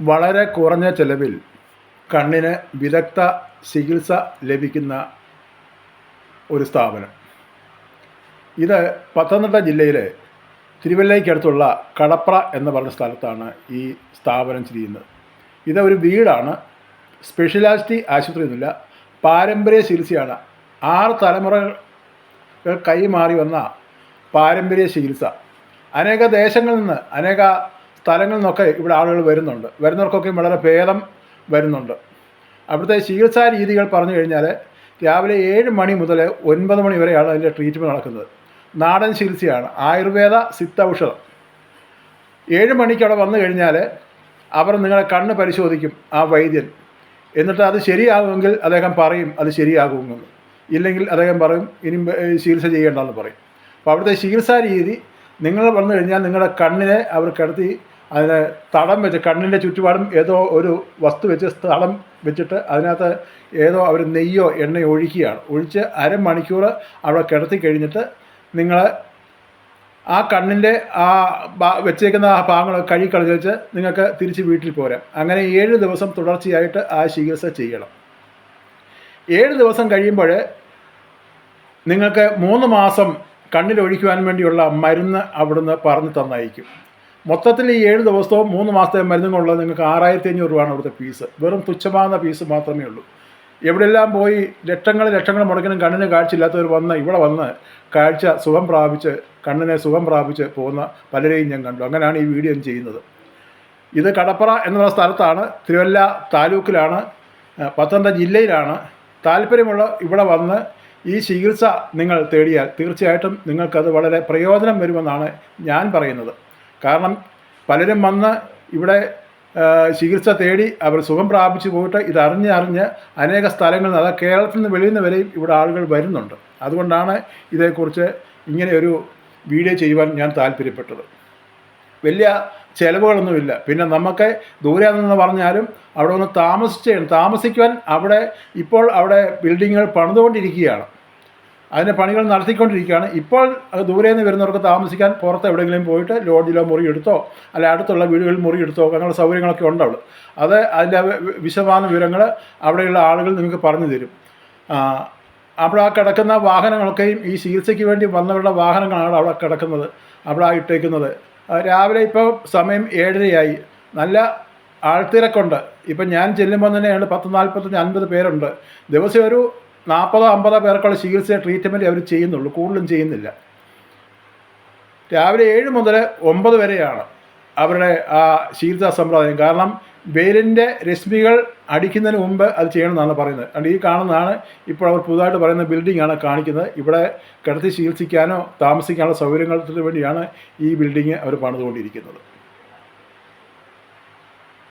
വളരെ കുറഞ്ഞ ചെലവിൽ കണ്ണിന് വിദഗ്ധ ചികിത്സ ലഭിക്കുന്ന ഒരു സ്ഥാപനം. ഇത് പത്തനംതിട്ട ജില്ലയിലെ തിരുവല്ലയ്ക്കടുത്തുള്ള കടപ്ര എന്ന് പറഞ്ഞ സ്ഥലത്താണ് ഈ സ്ഥാപനം ചെയ്യുന്നത്. ഇത് ഒരു വീടാണ്. സ്പെഷ്യലാലിറ്റി ആശുപത്രി ഒന്നുമില്ല പാരമ്പര്യ ചികിത്സയാണ്. ആറ് തലമുറകൾ കൈമാറി വന്ന പാരമ്പര്യ ചികിത്സ. അനേക ദേശങ്ങളിൽ നിന്ന് അനേക സ്ഥലങ്ങളിൽ നിന്നൊക്കെ ഇവിടെ ആളുകൾ വരുന്നുണ്ട്. വരുന്നവർക്കൊക്കെ വളരെ ഭേദം വരുന്നുണ്ട്. അവിടുത്തെ ചികിത്സാ രീതികൾ പറഞ്ഞു കഴിഞ്ഞാൽ രാവിലെ ഏഴ് മണി മുതൽ ഒൻപത് മണി വരെയാണ് അതിന്റെ ട്രീറ്റ്മെന്റ് നടക്കുന്നത്. നാടൻ ചികിത്സയാണ്. ആയുർവേദ സിദ്ധ ഔഷധം ഏഴ് മണിക്ക് അവിടെ വന്നു കഴിഞ്ഞാൽ അവർ നിങ്ങളെ കണ്ണ് പരിശോധിക്കും ആ വൈദ്യൻ. എന്നിട്ട് അത് ശരിയാകുമെങ്കിൽ അദ്ദേഹം പറയും അത് ശരിയാകുമെന്ന്. ഇല്ലെങ്കിൽ അദ്ദേഹം പറയും ഇനി ചികിത്സ ചെയ്യേണ്ടെന്ന് പറയും. അപ്പോൾ അവിടുത്തെ ചികിത്സാ രീതി നിങ്ങൾ വന്നു കഴിഞ്ഞാൽ നിങ്ങളുടെ കണ്ണിനെ അവർ കിടത്തി അതിന് തടം വെച്ച് കണ്ണിന്റെ ചുറ്റുപാടും ഏതോ ഒരു വസ്തു വെച്ച് തടം വെച്ചിട്ട് അതിനകത്ത് ഏതോ അവർ നെയ്യോ എണ്ണയോ ഒഴിക്കുകയാണ്. ഒഴിച്ച് അരമണിക്കൂർ അവിടെ കിടത്തി കഴിഞ്ഞിട്ട് നിങ്ങൾ ആ കണ്ണിന്റെ ആ വെച്ചേക്കുന്ന ആ ഭാഗങ്ങൾ കഴുകി കളഞ്ഞ് വെച്ച് നിങ്ങൾക്ക് തിരിച്ച് വീട്ടിൽ പോരാം. അങ്ങനെ ഏഴ് ദിവസം തുടർച്ചയായിട്ട് ആ ചികിത്സ ചെയ്യണം. ഏഴ് ദിവസം കഴിയുമ്പോൾ നിങ്ങൾക്ക് മൂന്ന് മാസം കണ്ണിലൊഴിക്കുവാൻ വേണ്ടിയുള്ള മരുന്ന് അവിടുന്ന് പറഞ്ഞു തന്നയക്കും. മൊത്തത്തിൽ ഈ ഏഴ് ദിവസവും മൂന്ന് മാസത്തെ മരുന്നും നിങ്ങൾക്ക് ആറായിരത്തി അഞ്ഞൂറ് രൂപയാണ് അവിടുത്തെ ഫീസ്. വെറും തുച്ഛമാകുന്ന ഫീസ് മാത്രമേ ഉള്ളൂ. എവിടെയെല്ലാം പോയി ലക്ഷങ്ങൾ ലക്ഷങ്ങൾ മുടക്കിനും കണ്ണിന് കാഴ്ചയില്ലാത്തവർ വന്ന് ഇവിടെ വന്ന് കാഴ്ച സുഖം പ്രാപിച്ച് കണ്ണിനെ സുഖം പ്രാപിച്ച് പോകുന്ന പലരെയും ഞാൻ കണ്ടു. അങ്ങനെയാണ് ഈ വീഡിയോ ചെയ്യുന്നത്. ഇത് കടപ്പറ എന്നുള്ള സ്ഥലത്താണ് തിരുവല്ല താലൂക്കിലാണ് പത്തനംതിട്ട ജില്ലയിലാണ്. താല്പര്യമുള്ള ഇവിടെ വന്ന് ഈ ചികിത്സ നിങ്ങൾ തേടിയാൽ തീർച്ചയായിട്ടും നിങ്ങൾക്കത് വളരെ പ്രയോജനം വരുമെന്നാണ് ഞാൻ പറയുന്നത്. കാരണം പലരും വന്ന് ഇവിടെ ചികിത്സ തേടി അവർ സുഖം പ്രാപിച്ചു പോയിട്ട് ഇതറിഞ്ഞ് അറിഞ്ഞ് അനേക സ്ഥലങ്ങളിൽ നിന്ന് അതായത് കേരളത്തിൽ നിന്ന് വെളിയിൽ നിന്ന് വരെയും ഇവിടെ ആളുകൾ വരുന്നുണ്ട്. അതുകൊണ്ടാണ് ഇതേക്കുറിച്ച് ഇങ്ങനെ ഒരു വീഡിയോ ചെയ്യുവാൻ ഞാൻ താല്പര്യപ്പെട്ടത്. വലിയ ചിലവുകളൊന്നുമില്ല. പിന്നെ നമുക്ക് ദൂരെ നിന്ന് പറഞ്ഞാലും അവിടെ ഒന്ന് താമസിച്ച് താമസിക്കുവാൻ അവിടെ ഇപ്പോൾ അവിടെ ബിൽഡിങ്ങുകൾ പണിതുകൊണ്ടിരിക്കുകയാണ്. അതിന്റെ പണികൾ നടത്തിക്കൊണ്ടിരിക്കുകയാണ്. ഇപ്പോൾ ദൂരെ നിന്ന് വരുന്നവർക്ക് താമസിക്കാൻ പുറത്ത് എവിടെയെങ്കിലും പോയിട്ട് ലോഡ്ജിലോ മുറി എടുത്തോ അല്ല അടുത്തുള്ള വീടുകളിൽ മുറി എടുത്തോ അങ്ങനെയുള്ള സൗകര്യങ്ങളൊക്കെ ഉണ്ട് അത് അതിന്റെ വിശദമായ വിവരങ്ങൾ അവിടെയുള്ള ആളുകൾ നിങ്ങൾക്ക് പറഞ്ഞു തരും. അവിടെ ആ കിടക്കുന്ന വാഹനങ്ങളൊക്കെയും ഈ ചികിത്സയ്ക്ക് വേണ്ടി വന്നവരുടെ വാഹനങ്ങളാണ് അവിടെ കിടക്കുന്നത് അവിടെ ആ ഇട്ടേക്കുന്നത് രാവിലെ ഇപ്പോൾ സമയം ഏഴരയായി. നല്ല ആൾത്തിരക്കുണ്ട്. ഇപ്പം ഞാൻ ചെല്ലുമ്പോൾ തന്നെയാണ് പത്ത് നാൽപ്പത്തഞ്ച് അൻപത് പേരുണ്ട്. ദിവസം ഒരു നാൽപ്പതോ അമ്പതോ പേർക്കുള്ള ചികിത്സ ട്രീറ്റ്മെന്റ് അവർ ചെയ്യുന്നുള്ളൂ. കൂടുതലും ചെയ്യുന്നില്ല. രാവിലെ ഏഴ് മുതൽ ഒമ്പത് വരെയാണ് അവരുടെ ആ ചികിത്സാ സമ്പ്രദായം. കാരണം വെയിലിന്റെ രശ്മികൾ അടിക്കുന്നതിന് മുമ്പ് അത് ചെയ്യണമെന്നാണ് പറയുന്നത്. അതുകൊണ്ട് ഈ കാണുന്നതാണ് ഇപ്പോൾ അവർ പുതുതായിട്ട് പറയുന്ന ബിൽഡിംഗ് ആണ് കാണിക്കുന്നത്. ഇവിടെ കിടത്തി ചികിത്സിക്കാനോ താമസിക്കാനോ സൗകര്യങ്ങൾക്ക് വേണ്ടിയാണ് ഈ ബിൽഡിങ് അവർ പണിതുകൊണ്ടിരിക്കുന്നത്.